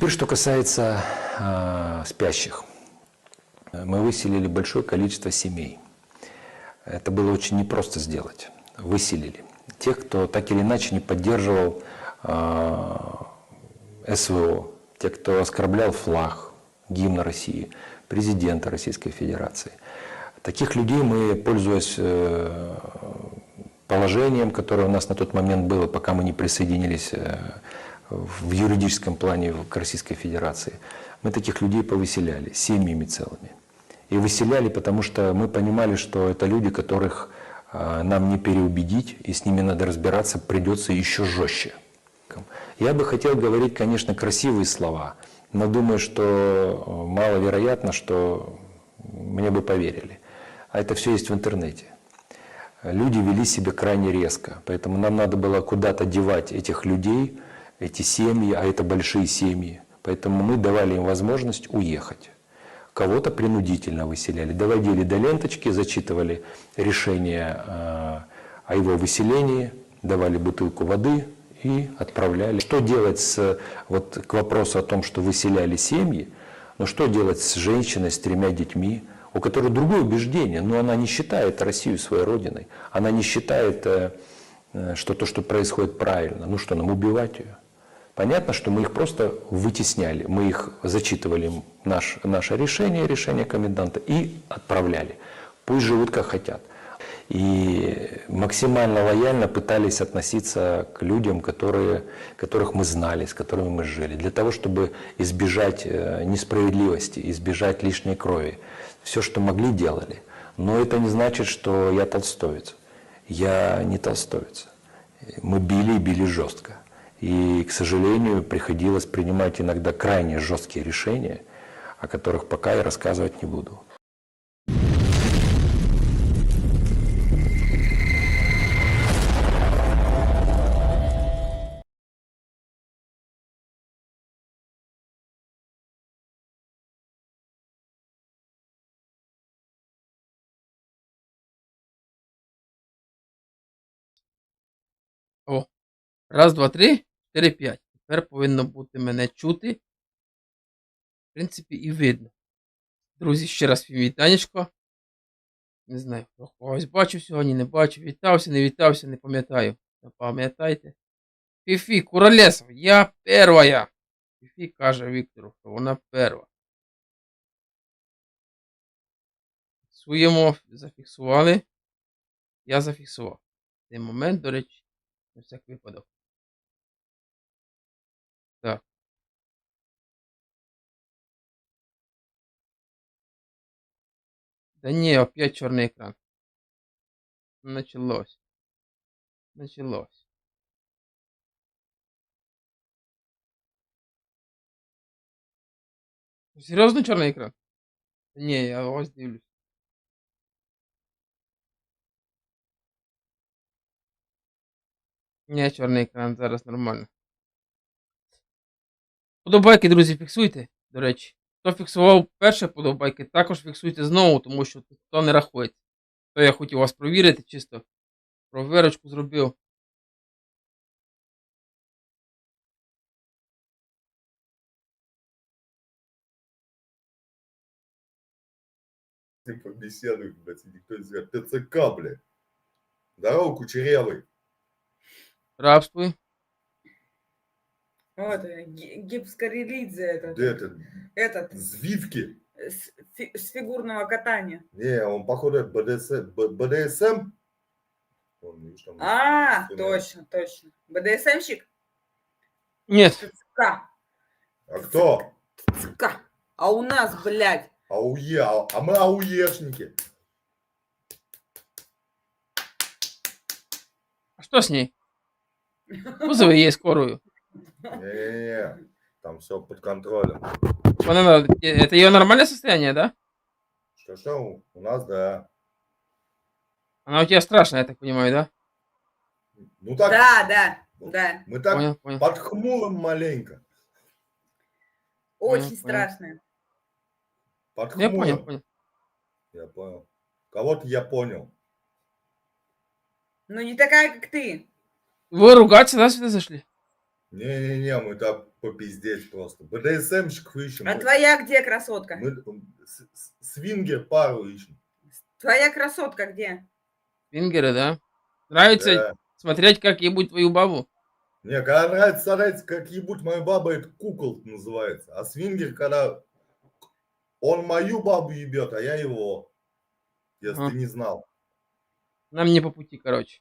Теперь, что касается а, спящих. Мы выселили большое количество семей. Это было очень непросто сделать. Выселили. Тех, кто так или иначе не поддерживал а, СВО, те, кто оскорблял флаг, гимн России, президента Российской Федерации. Таких людей мы, пользуясь э, положением, которое у нас на тот момент было, пока мы не присоединились э, в юридическом плане к Российской Федерации, мы таких людей повыселяли семьями целыми. И выселяли, потому что мы понимали, что это люди, которых э, нам не переубедить, и с ними надо разбираться придется еще жестче. Я бы хотел говорить, конечно, красивые слова, но думаю, что э, маловероятно, что мне бы поверили. А это все есть в интернете. Люди вели себя крайне резко, поэтому нам надо было куда-то девать этих людей, эти семьи, а это большие семьи. Поэтому мы давали им возможность уехать. Кого-то принудительно выселяли, доводили до ленточки, зачитывали решение э, о его выселении, давали бутылку воды и отправляли. Что делать с, вот к вопросу о том, что выселяли семьи, но что делать с женщиной с тремя детьми, у которой другое убеждение, но она не считает Россию своей родиной, она не считает, э, э, что то, что происходит правильно. Ну что, нам убивать ее? Понятно, что мы их просто вытесняли, мы их зачитывали наш, наше решение, решение коменданта и отправляли. Пусть живут как хотят. И максимально лояльно пытались относиться к людям, которые, которых мы знали, с которыми мы жили, для того, чтобы избежать э, несправедливости, избежать лишней крови. Все, что могли, делали. Но это не значит, что я толстовец. Я не толстовец. Мы били и били жестко. И, к сожалению, приходилось принимать иногда крайне жесткие решения, о которых пока я рассказывать не буду. О, раз, два, три, чотири, п'ять. Тепер повинно бути мене чути. В принципі, і видно. Друзі, ще раз вітанечко. Не знаю, хто когось бачив сьогодні, не бачив. Вітався, не вітався, не пам'ятаю. Запам'ятайте. Фіфі, Куролесов, я первая. Фіфі каже Віктору, що вона перша. Фіксуємо, зафіксували. Я зафіксував. Цей момент, до речі, на всяк випадок. Да не, опять черный экран. Началось. Началось. Серьезно черный экран? Не, я ось дивлюсь. Не, чорний екран, зараз нормально. Подобайки, друзі, фіксуйте, до речі. Хто фіксував перше подобайки, також фіксуйте знову, тому що то не рахується. То я хотів вас провірити, чисто провірочку зробив. Ты побеседуй, блядь, и никто не знает. ТЦК, блядь. Здорово, кучерявый. Рабствуй. Вот, э, Ги- Гипскорелидзе этот. Где это? Этот, Звивки. с, фи- с фигурного катания. Не, он походу БДСМ. БДСМ? Он, видишь, там А, спина. точно, точно. БДСМщик? Нет. ЦК. А кто? ЦК. А у нас, блядь, АУЕ. А, а мы АУЕшники. А что с ней? Вызови ей скорую. Не-не-не. Там все под контролем. Она э, Это ее нормальное состояние, да? Что-что? У нас, да. Она у тебя страшная, я так понимаю, да? Ну так, да, да, да, мы так Понял, понял. под хмуром маленько. очень понял. страшная. Под Я понял, понял. Я понял. Кого-то я понял. Но не такая, как ты. Вы ругаться, да, сюда зашли? Не-не-не, мы так попиздеть просто. БДСМщиков ищем. А твоя где красотка? Мы м, с- с- свингер пару ищем. Твоя красотка где? Фінгери, да? Нравится Да. смотреть, как ебуть твою бабу? Не, когда нравится старается, как ебуть мою бабу, это кукол называется. А свингер, когда он мою бабу ебет, а я его. Если Ага. ты не знал. Нам не по пути, короче.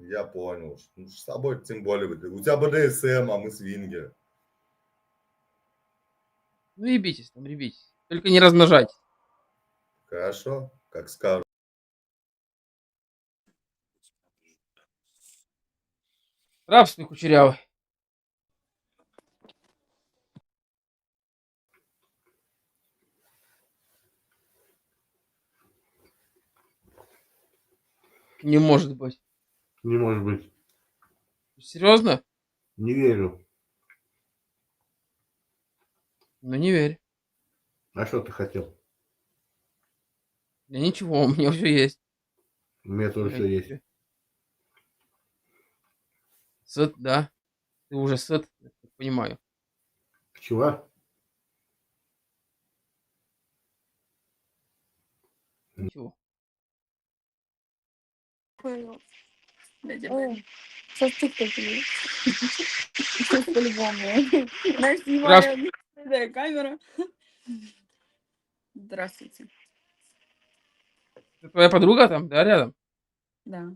Я понял. Ну, с тобой тем более. У тебя БДСМ, а мы свингеры. Ну ебитесь там, ребитесь. Только не размножайтесь. Хорошо, как скажешь. Рабствуй, кучерявый. Не может быть. Не может быть. Серьезно? Не верю. Ну не верь. А что ты хотел? Да ничего, у меня все есть. У меня тоже все есть. Сыт, да. Ты уже сыт, я так понимаю. Чего? Ничего. Понял. Сейчас есть. Сейчас по-любому. Знаешь, снимаю камера. Здравствуйте. Это твоя подруга там, да, рядом? Да.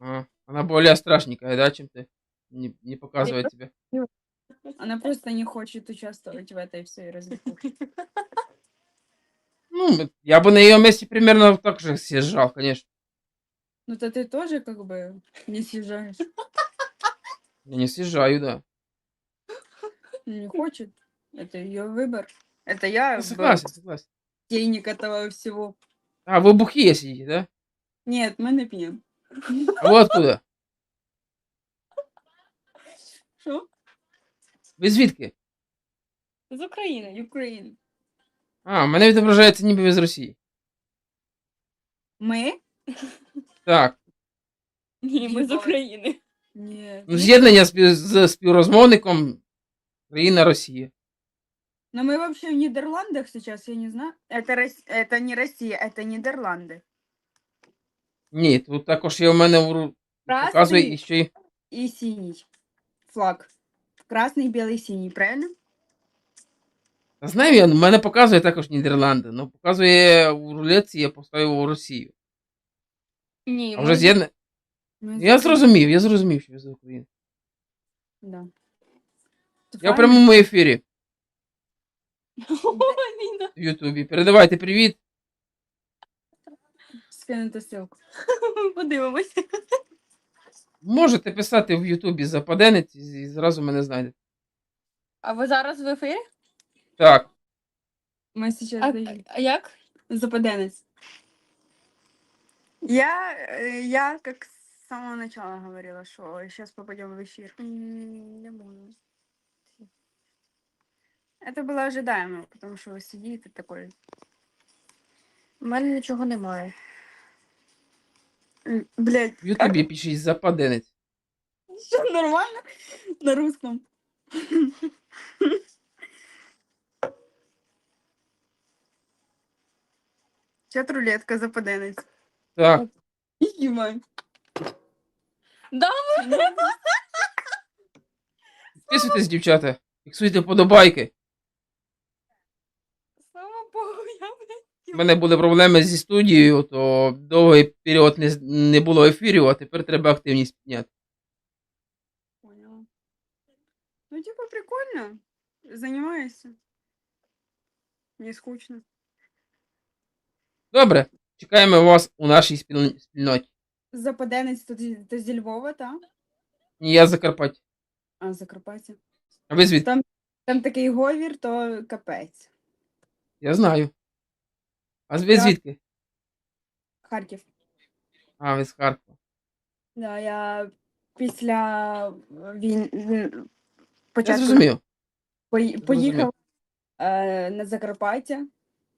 А, она более страшненькая, да, чем ты? Не, не показывает тебе. Она просто не хочет участвовать в этой всей развлекухе. Ну, я бы на ее месте примерно так же съезжал, конечно. Ну то ты тоже как бы не съезжаешь. Я не съезжаю, да. Не хочет. Это ее выбор. Это я Я был согласен, согласен. денег этого всего. А, вы бухие сидите, да? Нет, мы не пьем. А вы откуда? Що? Ви звідки? З України, України. А, в мене відображається ніби ви з Росії. Ми? Так. Ні, ми з України. Ні. Ну, з'єднання спів- з співрозмовником країна Росія. Но мы вообще в Нидерландах сейчас, я не знаю. Это, Рос- это не Россия, это Нидерланды. Ні, тут також є в мене в ру- Красний. показує і ще й. И синий флаг. Красный, белый, синий, правильно? Та знаю я, в мене показує також Нідерланди, але показує у рулетці, я поставив у Росію. Ні, А вже з'єднання. Мы Я зрозумів, я зрозумів, що ви з України. Да. Я в прямому ефірі Аліна. в Ютубі. Передавайте привіт. Скинути ссылку. Подивимося. Можете писати в Ютубі западенець і і зразу мене знайдете. А ви зараз в ефірі? Так, Ми сейчас А, даємо. а як? Западенець. Я, э, я как с самого начала говорила, что сейчас попадем в эфир. Не можу. Это было ожидаемо, потому что вы сидите такой. У мене нічого немає. м, Блять, в Ютубі пишіть западенець. Все нормально на русском. Чат рулетка западенець. Так. Да, підписуйтесь, дівчата. Фіксуйте вподобайки. слава Богу, я. У мене були проблеми зі студією, то довгий період не, з- не було ефірів, а тепер треба активність підняти. Поняла. Ну, типа, прикольно. Занимаешься. Не скучно. Добре, чекаємо вас у нашій спільн- спільноті. Западенець то, зі- то зі Львова, та? І я з Закарпаття. А, Закарпаття. А ви звідки? Там такий говір, то капець. Я знаю. А ви Так. звідки? Харків. А, ви з Харкова. Да, я після він Я початку зрозумів. пої- поїхав е, на Закарпаття,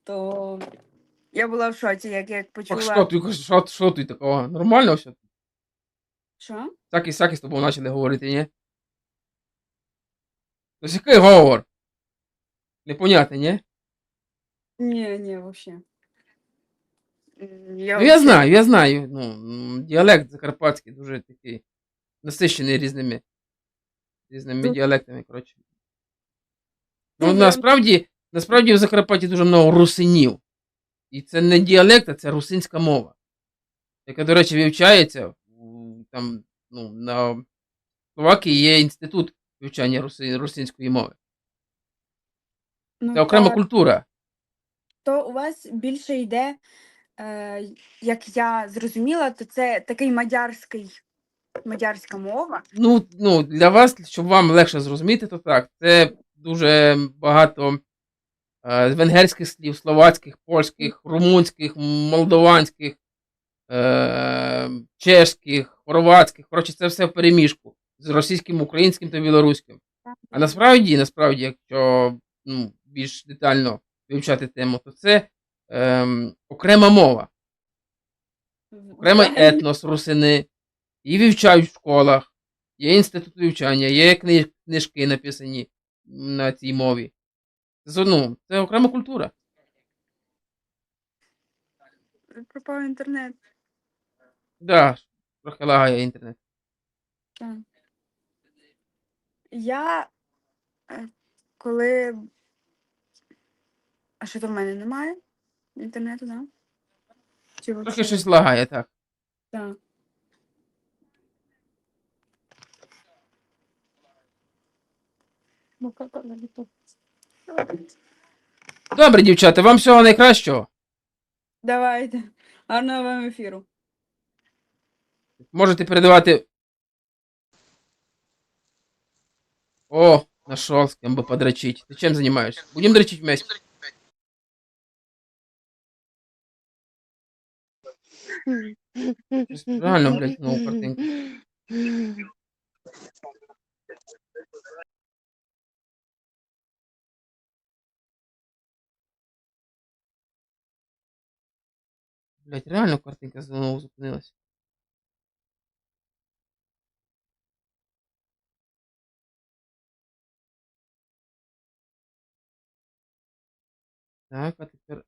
то я була в шоці, як я Так почула. що ти, що, що ти такого? Нормально все? Що? Так і сяк з тобою почали говорити, ні? Тобто який говор? Непонятно, ні? Не, не, вообще. Я, Ну, я знаю, я знаю. Ну, діалект закарпатський дуже такий насичений різними, різними Ну. діалектами, коротше. Ну, Ну, насправді, насправді в Закарпатті дуже много русинів. І це не діалект, а це русинська мова. Яка, до речі, вивчається там, ну, на Словакії є інститут вивчання руси- русинської мови. Ну, Це окрема так. культура. То у вас більше йде, е, як я зрозуміла, то це такий мадярський, мадярська мова. Ну, ну, для вас, щоб вам легше зрозуміти, то так. Це дуже багато е, венгерських слів, словацьких, польських, румунських, молдованських, е, чешських, хорватських. Коротше, це все в переміжку з російським, українським та білоруським. А насправді, насправді, якщо ну, більш детально вивчати тему, то це ем, окрема мова, окремий етнос русини. І вивчають в школах, є інститут вивчання, є кни- книжки написані на цій мові. Ну, це окрема культура. Пропав інтернет. Да, трохи лагає інтернет. Так. Я е, коли. А що то в мене немає? Інтернету, так? Чи Трохи вообще? щось лагає, так. Так. Ну, как она не тут? Добре, дівчата, вам всього найкращого. Давайте. Гарного вам ефіру. Можете передавати. О, нашел с кем бы подрочить. Ты чем занимаешься? Будем дрочить вместе. Реально, блядь, нову картинку. Блядь, реально картинка знову зупинилась. Так, а тепер.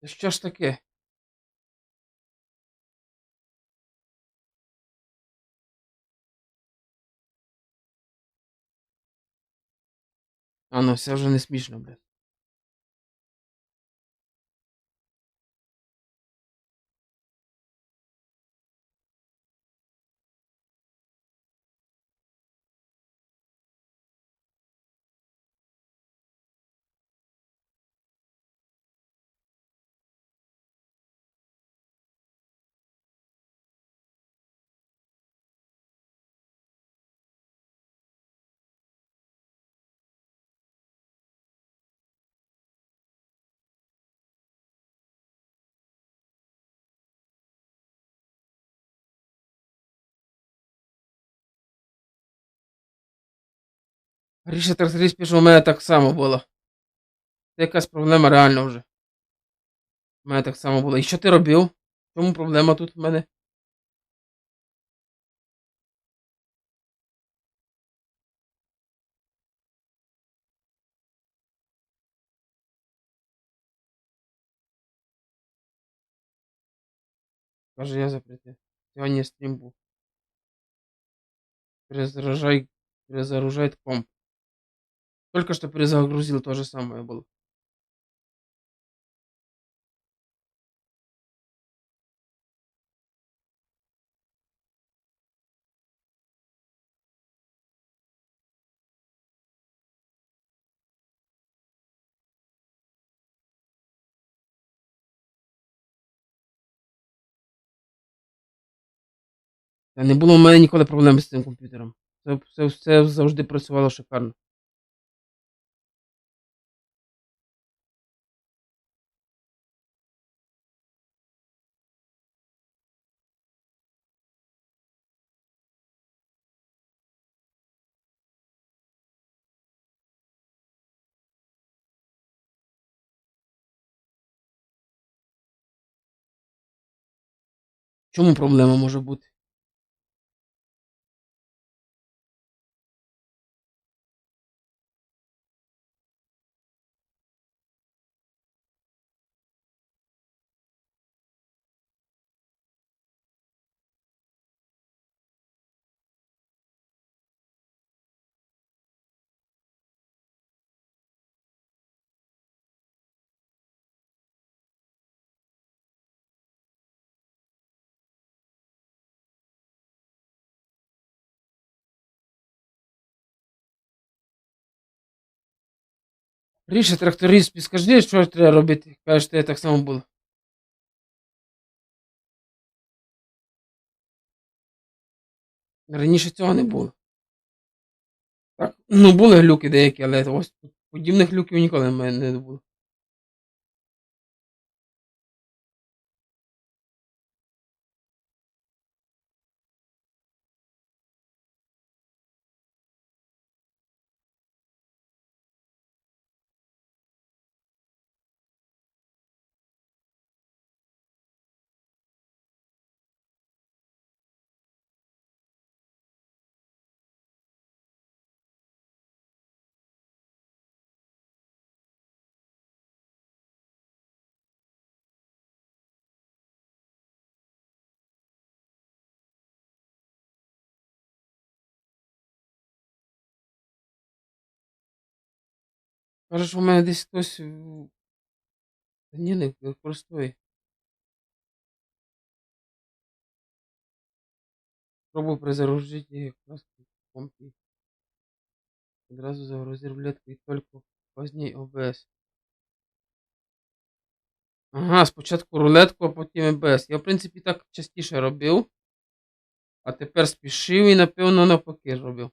Та що ж таке? А ну, все вже не смішно, блядь. Ріша тракторист пише, у мене так само було. Це якась проблема реально вже. У мене так само було. І що ти робив? Чому проблема тут в мене? Каже, я запретив. Сьогодні стрім був. Перезаряжай, перезагружает комп. Только что перезагрузил, то же самое было. Не було у мене ніколи проблем з цим комп'ютером. Це, все, все завжди працювало шикарно. Чому проблема може бути? Ріша, тракторист, підскажи, що треба робити? Кажеш, я так само було. Раніше цього не було. Так, ну були глюки деякі, але ось подібних глюків ніколи не було. Кажеш, у мене десь хтось. Ні, не використовує. Пробую перезагрузити якраз в компі. Одразу загрузив рулетку і тільки поздній ОБС. Ага, спочатку рулетку, а потім ОБС. Я, в принципі, так частіше робив. А тепер спішив і, напевно, навпаки робив.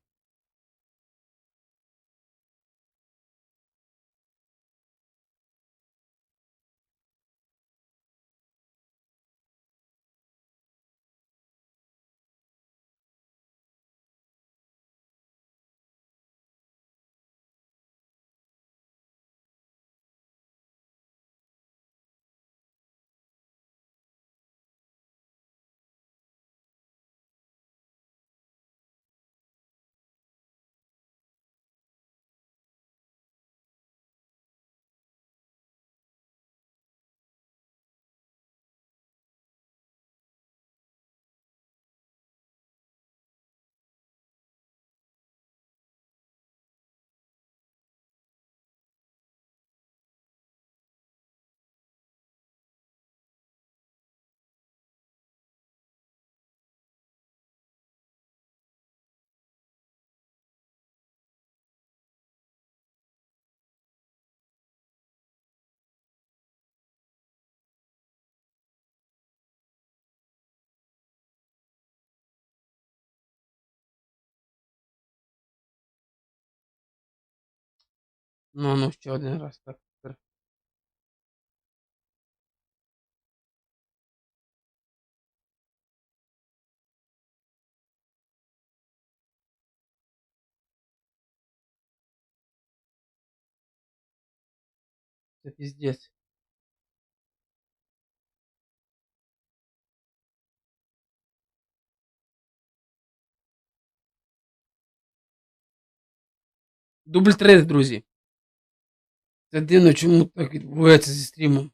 Ну, ну, ще один раз. Так. Це піздець. Дубль 3, друзі. Це дивно, чому так відбувається зі стрімом.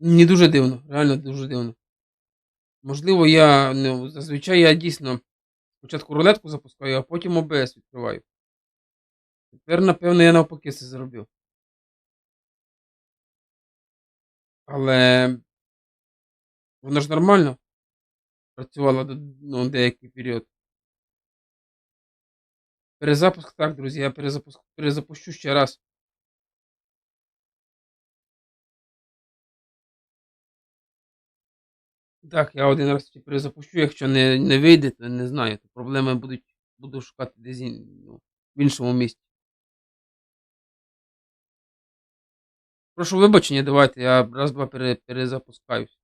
Мені дуже дивно, реально дуже дивно. Можливо, я ну, зазвичай я дійсно спочатку рулетку запускаю, а потім ОБС відкриваю. Тепер, напевно, я навпаки це зробив. Але воно ж нормально працювало ну, деякий період. Перезапуск так, друзі, я перезапуск, перезапущу ще раз. Так, я один раз ще перезапущу, якщо не, не вийде, то не знаю, то проблеми будуть, буду шукати десь ну, в іншому місці. Прошу вибачення, давайте я раз-два пере, перезапускаюсь.